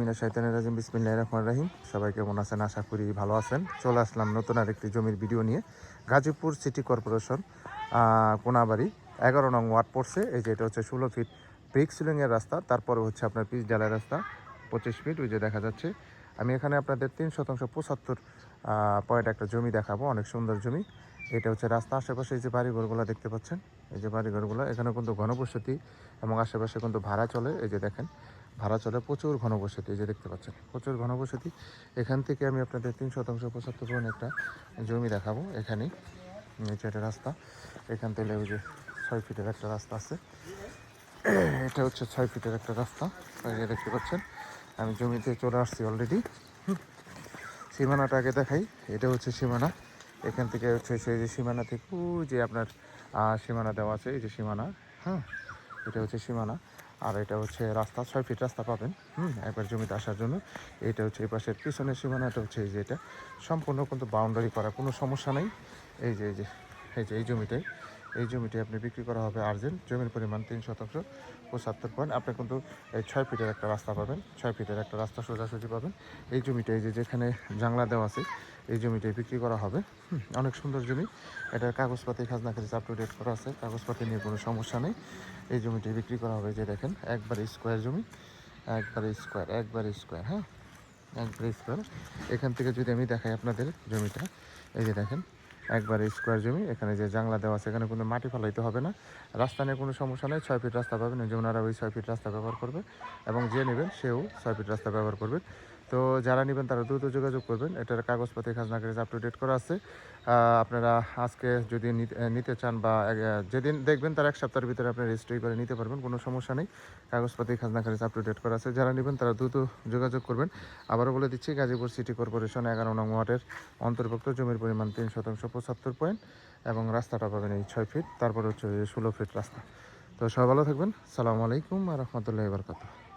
মিনা রহমান রাহিম। সবাই কেমন আছেন? আশা করি ভালো আছেন। চলে আসলাম নতুন আরেকটি জমির ভিডিও নিয়ে। গাজীপুর সিটি কর্পোরেশন কোনাবাড়ি, এগারো নং ওয়ার্ড পড়ছে। এই যে এটা হচ্ছে ষোলো ফিট ব্রিক সিলিংয়ের রাস্তা, তারপরে হচ্ছে আপনার পিচ ডালের রাস্তা, পঁচিশ ফিট, ওই যে দেখা যাচ্ছে। আমি এখানে আপনাদের তিন শতাংশ পঁচাত্তর পয়েন্ট একটা জমি দেখাবো, অনেক সুন্দর জমি। এটা হচ্ছে রাস্তা, আশেপাশে এই যে বাড়িঘরগুলো দেখতে পাচ্ছেন। এই যে বাড়িঘরগুলো, এখানে কিন্তু ঘনবসতি এবং আশেপাশে কিন্তু ভাড়া চলে। এই যে দেখেন ভাড়া চলে প্রচুর ঘনবসতি, এই যে দেখতে পাচ্ছেন। প্রচুর ঘনবসতি। এখান থেকে আমি আপনাদের তিন শতাংশ পঁচাত্তর পয়েন্ট একটা জমি দেখাবো এখানেই নিচে একটা রাস্তা। এখান থেকে ওই যে ছয় ফিটের একটা রাস্তা আছে। এটা হচ্ছে ছয় ফিটের একটা রাস্তা। দেখতে পাচ্ছেন, আমি জমিতে চলে আসছি অলরেডি সীমানাটা আগে দেখাই। এটা হচ্ছে সীমানা। এখান থেকে হচ্ছে সেই যে সীমানা থেকে যে আপনার সীমানা দেওয়া আছে, এই যে সীমানা। হ্যাঁ এটা হচ্ছে সীমানা। আর এটা হচ্ছে রাস্তা, ছয় ফিট রাস্তা পাবেন। হুম, একবার জমিতে আসার জন্য। এটা হচ্ছে এই পাশের পিছনের সীমানাটা হচ্ছে এই যে এটা। সম্পূর্ণ কিন্তু বাউন্ডারি করা, কোনো সমস্যা নেই। এই যে এই যে এই যে, এই জমিটাই এই জমিটি আপনি বিক্রি করা হবে আর্জেন্ট। জমির পরিমাণ তিন শতাংশ, পঁচাত্তর পয়েন্ট আপনি কিন্তু এই ছয় ফিটের একটা রাস্তা পাবেন। ছয় ফিটের একটা রাস্তা সোজাসুজি পাবেন। এই জমিটা এই যে, যেখানে জাংলা দেওয়া আছে এই জমিটাই বিক্রি করা হবে। অনেক সুন্দর জমি। এটার কাগজপাতি, খাজনা খারিজ আপ টু ডেট করা আছে। কাগজপাতি নিয়ে কোনো সমস্যা নেই। এই জমিটি বিক্রি করা হবে যে দেখেন, একবার স্কোয়ার জমি। একবার স্কোয়ার একবার স্কোয়ার হ্যাঁ? একবার স্কোয়ার এখান থেকে যদি আমি দেখাই আপনাদের জমিটা, এই যে দেখেন, একবার স্কোয়ার জমি। এখানে যে জাংলা দেওয়া আছে, এখানে কোনো মাটি ফেলাইতে হবে না। রাস্তা নিয়ে কোনো সমস্যা নেই, ছয় ফিট রাস্তা পাবেন। যেমন ওরা ওই ছয় ফিট রাস্তা ব্যবহার করবে। এবং যে নেবেন, সেও ছয় ফিট রাস্তা ব্যবহার করবে। তো যারা নেবেন তারা দ্রুত যোগাযোগ করবেন। এটার কাগজপাতি খাজনা কাগজ আপ টু ডেট করা আছে। আপনারা আজকে যদি নিতে- চান বা যেদিন দেখবেন তার এক সপ্তাহের ভিতরে আপনি রেজিস্ট্রি করে নিতে পারবেন, কোনো সমস্যা নেই। কাগজপাতি খাজনা খারিজ আপ টু ডেট করা আছে। যারা নেবেন তারা দ্রুত যোগাযোগ করবেন। আবারও বলে দিচ্ছি, গাজীপুর সিটি কর্পোরেশন এগারো নং ওয়ার্ডের অন্তর্ভুক্ত। জমির পরিমাণ তিন শতাংশ পঁচাত্তর পয়েন্ট এবং রাস্তাটা পাবেন এই ছয় ফিট তারপরে হচ্ছে ষোলো ফিট রাস্তা। তো সবাই ভালো থাকবেন। সালামু আলাইকুম আর রহমতুল্লাহ বরকাত